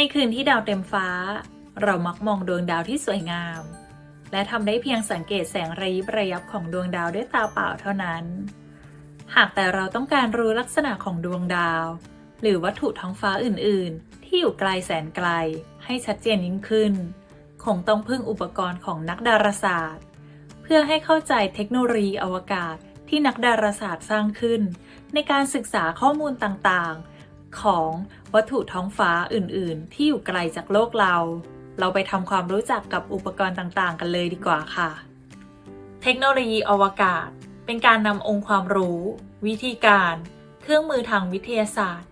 ในคืนที่ดาวเต็มฟ้า เรามักมองดวงดาวที่สวยงาม และทำได้เพียงสังเกตแสงระยิบระยับของดวงดาวด้วยตาเปล่าเท่านั้น หากแต่เราต้องการรู้ลักษณะของดวงดาว หรือวัตถุท้องฟ้าอื่น ๆ ที่อยู่ไกลแสนไกล ให้ชัดเจนยิ่งขึ้น คงต้องพึ่งอุปกรณ์ของนักดาราศาสตร์ เพื่อให้เข้าใจเทคโนโลยีอวกาศที่นักดาราศาสตร์สร้างขึ้น ในการศึกษาข้อมูลต่าง ๆ ของวัตถุท้องฟ้าอื่นๆ ที่อยู่ไกลจากโลกเรา เราไปทำความรู้จักกับอุปกรณ์ต่างๆ กันเลยดีกว่าค่ะ เทคโนโลยีอวกาศ เป็นการนำองค์ความรู้ วิธีการ เครื่องมือทางวิทยาศาสตร์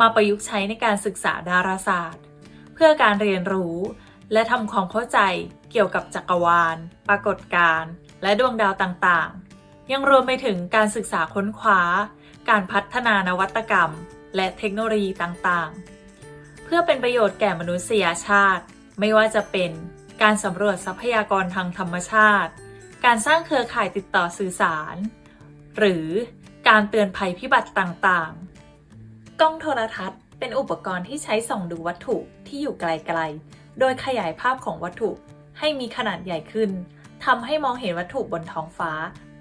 มาประยุกต์ใช้ในการศึกษาดาราศาสตร์ เพื่อการเรียนรู้ และทำความเข้าใจเกี่ยวกับจักรวาล ปรากฏการณ์ และดวงดาวต่างๆ ยังรวมไปถึงการศึกษาค้นคว้า การพัฒนานวัตกรรม และเทคโนโลยีต่างๆ เพื่อเป็นประโยชน์แก่มนุษยชาติ ไม่ว่าจะเป็นการสำรวจทรัพยากรทางธรรมชาติ การสร้างเครือข่ายติดต่อสื่อสาร หรือการเตือนภัยพิบัติต่างๆ กล้องโทรทัศน์เป็นอุปกรณ์ที่ใช้ส่องดูวัตถุที่อยู่ไกลๆ โดยขยายภาพของวัตถุให้มีขนาดใหญ่ขึ้นทำให้มองเห็นวัตถุบนท้องฟ้า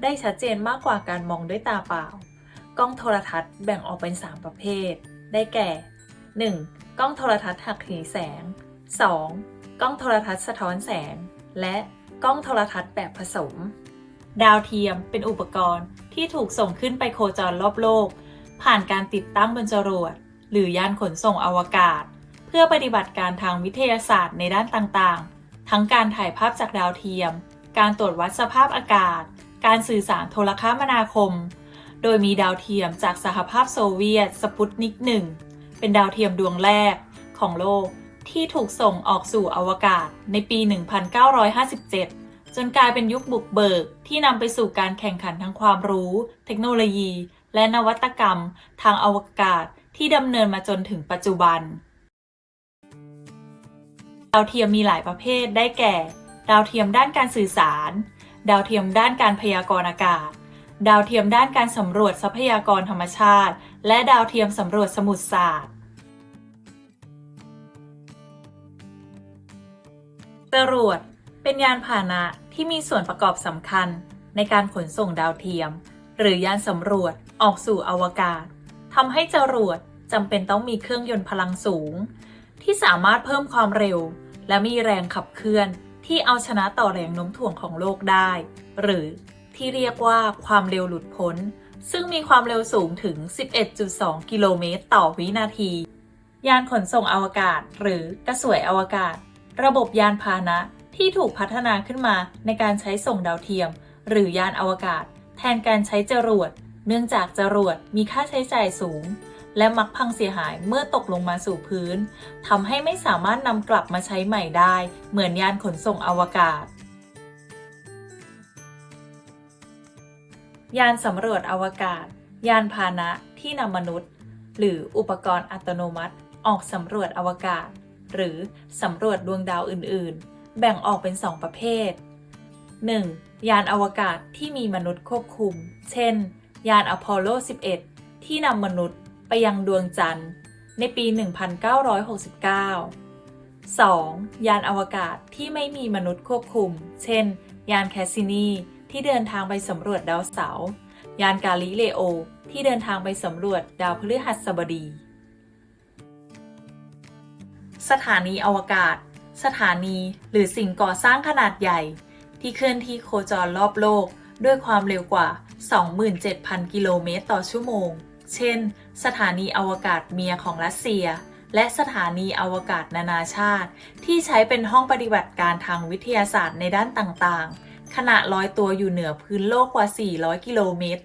ได้ชัดเจนมากกว่าการมองด้วยตาเปล่า กล้องโทรทัศน์แบ่งออกเป็น 3 ประเภท ได้แก่ 1. กล้องโทรทัศน์หักเหแสง 2. กล้องโทรทัศน์สะท้อนแสง และกล้องโทรทัศน์แบบผสม ดาวเทียมเป็นอุปกรณ์ที่ถูกส่งขึ้นไปโคจรรอบโลก ผ่านการติดตั้งบนจรวด หรือยานขนส่งอวกาศ เพื่อปฏิบัติการทางวิทยาศาสตร์ในด้านต่างๆ ทั้งการถ่ายภาพจากดาวเทียม การตรวจวัดสภาพอากาศ การสื่อสารโทรคมนาคม โดยมีดาวเทียมจากสหภาพโซเวียตสปุตนิก1เป็นดาวเทียมดวงแรกของโลกที่ถูกส่งออกสู่อวกาศในปี 1957 จนกลายเป็นยุคบุกเบิกที่นำไปสู่การแข่งขันทางความรู้ เทคโนโลยี และนวัตกรรม ทางอวกาศที่ดำเนินมาจนถึงปัจจุบัน ดาวเทียมมีหลายประเภทได้แก่ ดาวเทียมด้านการสื่อสาร ดาวเทียมด้านการพยากรณ์อากาศ ดาวเทียมด้านการสำรวจทรัพยากรธรรมชาติ และดาวเทียมสำรวจสมุทรศาสตร์ จรวดเป็นยานพาหนะที่มีส่วนประกอบสำคัญในการขนส่งดาวเทียม หรือยานสำรวจออกสู่อวกาศทำให้จรวดจำเป็นต้องมีเครื่องยนต์พลังสูง ที่สามารถเพิ่มความเร็ว และมีแรงขับเคลื่อนที่เอาชนะต่อแรงโน้มถ่วงของโลกได้ หรือ ที่เรียกว่าความเร็วหลุดพ้น ซึ่งมีความเร็วสูงถึง 11.2 กิโลเมตรต่อวินาที ยานขนส่งอวกาศ หรือกระสวยอวกาศ ระบบยานพาหนะที่ถูกพัฒนาขึ้นมาในการใช้ส่งดาวเทียม หรือยานอวกาศ แทนการใช้จรวด เนื่องจากจรวดมีค่าใช้จ่ายสูง และมักพังเสียหายเมื่อตกลงมาสู่พื้นทำให้ไม่สามารถนำกลับมาใช้ใหม่ได้ เหมือนยานขนส่งอวกาศ ยานสำรวจอวกาศ ยานพาหนะที่นำมนุษย์ หรืออุปกรณ์อัตโนมัติ ออกสำรวจอวกาศ หรือสำรวจดวงดาวอื่น ๆ แบ่งออกเป็น 2 ประเภท 1. ยานอวกาศที่มีมนุษย์ควบคุม เช่น ยานอพอลโล 11 ที่นำมนุษย์ไปยังดวงจันทร์ ในปี 1969 2. ยานอวกาศที่ไม่มีมนุษย์ควบคุม เช่น ยานแคสซินี ที่เดินทางไปสำรวจดาวเสาร์ยานกาลิเลโอ ที่เดินทางไปสำรวจดาวพฤหัสบดี สถานีอวกาศ สถานีหรือสิ่งก่อสร้างขนาดใหญ่ ที่เคลื่อนที่โคจรรอบโลกด้วยความเร็วกว่า 27,000 กิโลเมตรต่อชั่วโมง เช่น สถานีอวกาศเมียของรัสเซีย และสถานีอวกาศนานาชาติ ที่ใช้เป็นห้องปฏิบัติการทางวิทยาศาสตร์ในด้านต่างๆ ขณะลอยตัวอยู่เหนือพื้นโลกกว่า 400 กิโลเมตร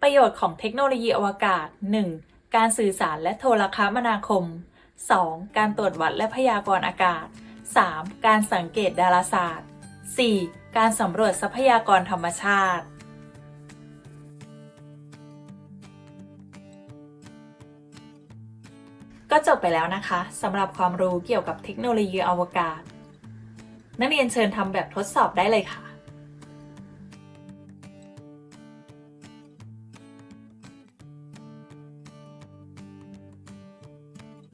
ประโยชน์ของเทคโนโลยีอวกาศ 1. การสื่อสารและโทรคมนาคม 2. การตรวจวัดและพยากรณ์อากาศ 3. การสังเกตดาราศาสตร์ 4. การสำรวจทรัพยากรธรรมชาติก็จบไปแล้วนะคะสำหรับความรู้เกี่ยวกับเทคโนโลยีอวกาศ นักเรียนเชิญทำแบบทดสอบได้เลยค่ะ